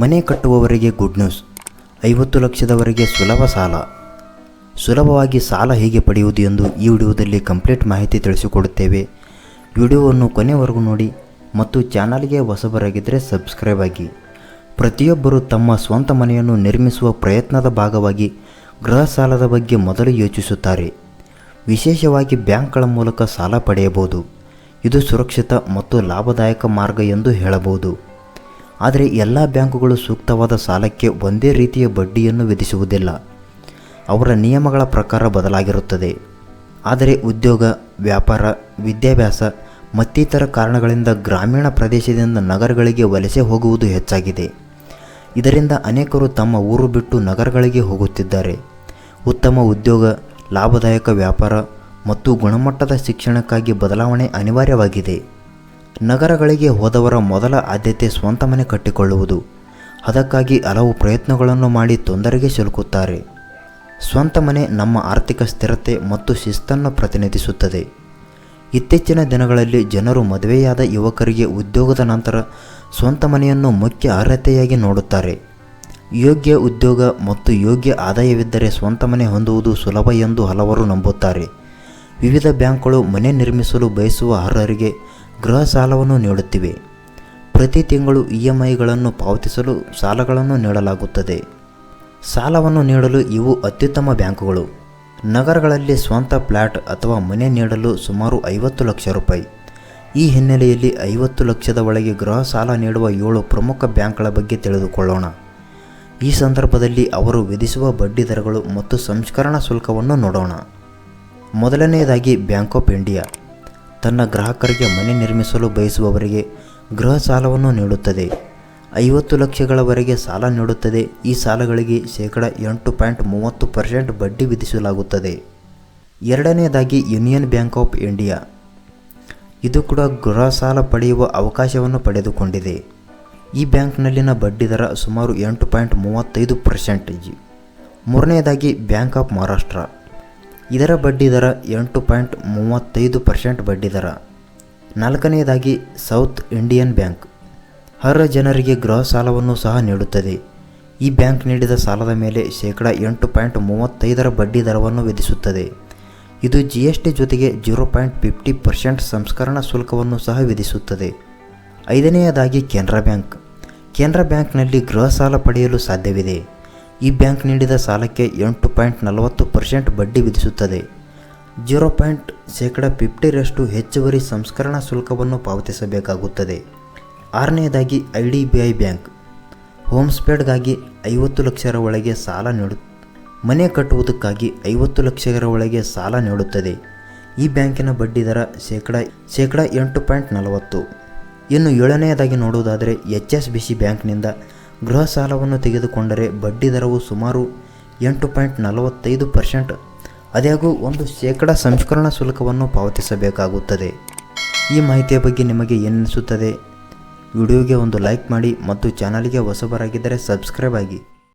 ಮನೆ ಕಟ್ಟುವವರಿಗೆ good news ಐವತ್ತು ಲಕ್ಷದವರೆಗೆ ಸುಲಭ ಸಾಲ. ಸುಲಭವಾಗಿ ಸಾಲ ಹೇಗೆ ಪಡೆಯುವುದು ಎಂದು ಈ ವಿಡಿಯೋದಲ್ಲಿ ಕಂಪ್ಲೀಟ್ ಮಾಹಿತಿ ತಿಳಿಸಿಕೊಡುತ್ತೇವೆ. ವಿಡಿಯೋವನ್ನು ಕೊನೆವರೆಗೂ ನೋಡಿ ಮತ್ತು ಚಾನಲ್ಗೆ ಹೊಸಬರಾಗಿದ್ದರೆ ಸಬ್ಸ್ಕ್ರೈಬ್ ಆಗಿ. ಪ್ರತಿಯೊಬ್ಬರು ತಮ್ಮ ಸ್ವಂತ ಮನೆಯನ್ನು ನಿರ್ಮಿಸುವ ಪ್ರಯತ್ನದ ಭಾಗವಾಗಿ ಗೃಹ ಸಾಲದ ಬಗ್ಗೆ ಮೊದಲು ಯೋಚಿಸುತ್ತಾರೆ. ವಿಶೇಷವಾಗಿ ಬ್ಯಾಂಕ್ಗಳ ಮೂಲಕ ಸಾಲ ಪಡೆಯಬಹುದು. ಇದು ಸುರಕ್ಷಿತ ಮತ್ತು ಲಾಭದಾಯಕ ಮಾರ್ಗ ಎಂದು ಹೇಳಬಹುದು. ಆದರೆ ಎಲ್ಲ ಬ್ಯಾಂಕುಗಳು ಸೂಕ್ತವಾದ ಸಾಲಕ್ಕೆ ಒಂದೇ ರೀತಿಯ ಬಡ್ಡಿಯನ್ನು ವಿಧಿಸುವುದಿಲ್ಲ. ಅವರ ನಿಯಮಗಳ ಪ್ರಕಾರ ಬದಲಾಗಿರುತ್ತದೆ. ಆದರೆ ಉದ್ಯೋಗ, ವ್ಯಾಪಾರ, ವಿದ್ಯಾಭ್ಯಾಸ ಮತ್ತಿತರ ಕಾರಣಗಳಿಂದ ಗ್ರಾಮೀಣ ಪ್ರದೇಶದಿಂದ ನಗರಗಳಿಗೆ ವಲಸೆ ಹೋಗುವುದು ಹೆಚ್ಚಾಗಿದೆ. ಇದರಿಂದ ಅನೇಕರು ತಮ್ಮ ಊರು ಬಿಟ್ಟು ನಗರಗಳಿಗೆ ಹೋಗುತ್ತಿದ್ದಾರೆ. ಉತ್ತಮ ಉದ್ಯೋಗ, ಲಾಭದಾಯಕ ವ್ಯಾಪಾರ ಮತ್ತು ಗುಣಮಟ್ಟದ ಶಿಕ್ಷಣಕ್ಕಾಗಿ ಬದಲಾವಣೆ ಅನಿವಾರ್ಯವಾಗಿದೆ. ನಗರಗಳಿಗೆ ಹೋದವರ ಮೊದಲ ಆದ್ಯತೆ ಸ್ವಂತ ಮನೆ ಕಟ್ಟಿಕೊಳ್ಳುವುದು. ಅದಕ್ಕಾಗಿ ಹಲವು ಪ್ರಯತ್ನಗಳನ್ನು ಮಾಡಿ ತೊಂದರೆಗೆ ಸಿಲುಕುತ್ತಾರೆ. ಸ್ವಂತ ಮನೆ ನಮ್ಮ ಆರ್ಥಿಕ ಸ್ಥಿರತೆ ಮತ್ತು ಶಿಸ್ತನ್ನು ಪ್ರತಿನಿಧಿಸುತ್ತದೆ. ಇತ್ತೀಚಿನ ದಿನಗಳಲ್ಲಿ ಜನರು ಮದುವೆಯಾದ ಯುವಕರಿಗೆ ಉದ್ಯೋಗದ ನಂತರ ಸ್ವಂತ ಮನೆಯನ್ನು ಮುಖ್ಯ ಅರ್ಹತೆಯಾಗಿ ನೋಡುತ್ತಾರೆ. ಯೋಗ್ಯ ಉದ್ಯೋಗ ಮತ್ತು ಯೋಗ್ಯ ಆದಾಯವಿದ್ದರೆ ಸ್ವಂತ ಮನೆ ಹೊಂದುವುದು ಸುಲಭ ಎಂದು ಹಲವರು ನಂಬುತ್ತಾರೆ. ವಿವಿಧ ಬ್ಯಾಂಕ್ಗಳು ಮನೆ ನಿರ್ಮಿಸಲು ಬಯಸುವ ಅರ್ಹರಿಗೆ ಗೃಹ ಸಾಲವನ್ನು ನೀಡುತ್ತಿವೆ. ಪ್ರತಿ ತಿಂಗಳು ಇ ಎಂ ಐಗಳನ್ನು ಪಾವತಿಸಲು ಸಾಲಗಳನ್ನು ನೀಡಲಾಗುತ್ತದೆ. ಸಾಲವನ್ನು ನೀಡಲು ಇವು ಅತ್ಯುತ್ತಮ ಬ್ಯಾಂಕುಗಳು. ನಗರಗಳಲ್ಲಿ ಸ್ವಂತ ಫ್ಲ್ಯಾಟ್ ಅಥವಾ ಮನೆ ನೀಡಲು ಸುಮಾರು ಐವತ್ತು ಲಕ್ಷ ರೂಪಾಯಿ. ಈ ಹಿನ್ನೆಲೆಯಲ್ಲಿ ಐವತ್ತು ಲಕ್ಷದ ಒಳಗೆ ಗೃಹ ಸಾಲ ನೀಡುವ ಏಳು ಪ್ರಮುಖ ಬ್ಯಾಂಕ್ಗಳ ಬಗ್ಗೆ ತಿಳಿದುಕೊಳ್ಳೋಣ. ಈ ಸಂದರ್ಭದಲ್ಲಿ ಅವರು ವಿಧಿಸುವ ಬಡ್ಡಿ ದರಗಳು ಮತ್ತು ಸಂಸ್ಕರಣಾ ಶುಲ್ಕವನ್ನು ನೋಡೋಣ. ಮೊದಲನೆಯದಾಗಿ ಬ್ಯಾಂಕ್ ಆಫ್ ಇಂಡಿಯಾ. ತನ್ನ ಗ್ರಾಹಕರಿಗೆ ಮನೆ ನಿರ್ಮಿಸಲು ಬಯಸುವವರಿಗೆ ಗೃಹ ಸಾಲವನ್ನು ನೀಡುತ್ತದೆ. ಐವತ್ತು ಲಕ್ಷಗಳವರೆಗೆ ಸಾಲ ನೀಡುತ್ತದೆ. ಈ ಸಾಲಗಳಿಗೆ ಶೇಕಡ ಎಂಟು ಪಾಯಿಂಟ್ ಮೂವತ್ತು ಪರ್ಸೆಂಟ್ ಬಡ್ಡಿ ವಿಧಿಸಲಾಗುತ್ತದೆ. ಎರಡನೆಯದಾಗಿ ಯೂನಿಯನ್ ಬ್ಯಾಂಕ್ ಆಫ್ ಇಂಡಿಯಾ. ಇದು ಕೂಡ ಗೃಹ ಸಾಲ ಪಡೆಯುವ ಅವಕಾಶವನ್ನು ಪಡೆದುಕೊಂಡಿದೆ. ಈ ಬ್ಯಾಂಕ್ನಲ್ಲಿನ ಬಡ್ಡಿ ದರ ಸುಮಾರು ಎಂಟು ಪಾಯಿಂಟ್ ಮೂವತ್ತೈದು ಪರ್ಸೆಂಟೇಜ್ ಮೂರನೆಯದಾಗಿ ಬ್ಯಾಂಕ್ ಆಫ್ ಮಹಾರಾಷ್ಟ್ರ. ಇದರ ಬಡ್ಡಿ ದರ ಎಂಟು ಪಾಯಿಂಟ್ ಮೂವತ್ತೈದು ಪರ್ಸೆಂಟ್ ಬಡ್ಡಿ ದರ. ನಾಲ್ಕನೆಯದಾಗಿ ಸೌತ್ ಇಂಡಿಯನ್ ಬ್ಯಾಂಕ್. ಅರ್ಹ ಜನರಿಗೆ ಗೃಹ ಸಾಲವನ್ನು ಸಹ ನೀಡುತ್ತದೆ. ಈ ಬ್ಯಾಂಕ್ ನೀಡಿದ ಸಾಲದ ಮೇಲೆ ಶೇಕಡ ಎಂಟು ಪಾಯಿಂಟ್ ಮೂವತ್ತೈದರ ಬಡ್ಡಿ ದರವನ್ನು ವಿಧಿಸುತ್ತದೆ. ಇದು ಜಿ ಎಸ್ ಟಿ ಜೊತೆಗೆ ಜೀರೋ ಪಾಯಿಂಟ್ ಫಿಫ್ಟಿ ಪರ್ಸೆಂಟ್ ಸಂಸ್ಕರಣಾ ಶುಲ್ಕವನ್ನು ಸಹ ವಿಧಿಸುತ್ತದೆ. ಐದನೆಯದಾಗಿ ಕೆನರಾ ಬ್ಯಾಂಕ್. ಕೆನರಾ ಬ್ಯಾಂಕ್ನಲ್ಲಿ ಗೃಹ ಸಾಲ ಪಡೆಯಲು ಸಾಧ್ಯವಿದೆ. ಈ ಬ್ಯಾಂಕ್ ನೀಡಿದ ಸಾಲಕ್ಕೆ ಎಂಟು ಪಾಯಿಂಟ್ ನಲವತ್ತು ಪರ್ಸೆಂಟ್ ಬಡ್ಡಿ ವಿಧಿಸುತ್ತದೆ. ಜೀರೋ ಪಾಯಿಂಟ್ ಶೇಕಡ ಫಿಫ್ಟಿರಷ್ಟು ಹೆಚ್ಚುವರಿ ಸಂಸ್ಕರಣಾ ಶುಲ್ಕವನ್ನು ಪಾವತಿಸಬೇಕಾಗುತ್ತದೆ. ಆರನೆಯದಾಗಿ I D B I bank. Home ಸ್ಪೇಡ್ಗಾಗಿ ಐವತ್ತು ಲಕ್ಷರ ಒಳಗೆ ಸಾಲ ನೀಡು, ಮನೆ ಕಟ್ಟುವುದಕ್ಕಾಗಿ ಐವತ್ತು ಲಕ್ಷರ ಒಳಗೆ ಸಾಲ ನೀಡುತ್ತದೆ. ಈ ಬ್ಯಾಂಕಿನ ಬಡ್ಡಿ ದರ ಶೇಕಡ ಶೇಕಡ ಎಂಟು ಪಾಯಿಂಟ್ ನಲವತ್ತು. ಇನ್ನು ಏಳನೆಯದಾಗಿ ನೋಡುವುದಾದರೆ ಎಚ್ ಎಸ್ ಬಿ ಸಿ ಬ್ಯಾಂಕ್ನಿಂದ ಗೃಹ ಸಾಲವನ್ನು ತೆಗೆದುಕೊಂಡರೆ ಬಡ್ಡಿ ದರವು ಸುಮಾರು ಎಂಟು ಪಾಯಿಂಟ್ ನಲವತ್ತೈದು ಪರ್ಸೆಂಟ್. ಅದಾಗೂ ಒಂದು ಶೇಕಡ ಸಂಸ್ಕರಣಾ ಶುಲ್ಕವನ್ನು ಪಾವತಿಸಬೇಕಾಗುತ್ತದೆ. ಈ ಮಾಹಿತಿಯ ಬಗ್ಗೆ ನಿಮಗೆ ಏನಿಸುತ್ತದೆ ವಿಡಿಯೋಗೆ ಒಂದು ಲೈಕ್ ಮಾಡಿ ಮತ್ತು ಚಾನಲ್ಗೆ ಹೊಸಬರಾಗಿದ್ದರೆ ಸಬ್ಸ್ಕ್ರೈಬ್ ಆಗಿ.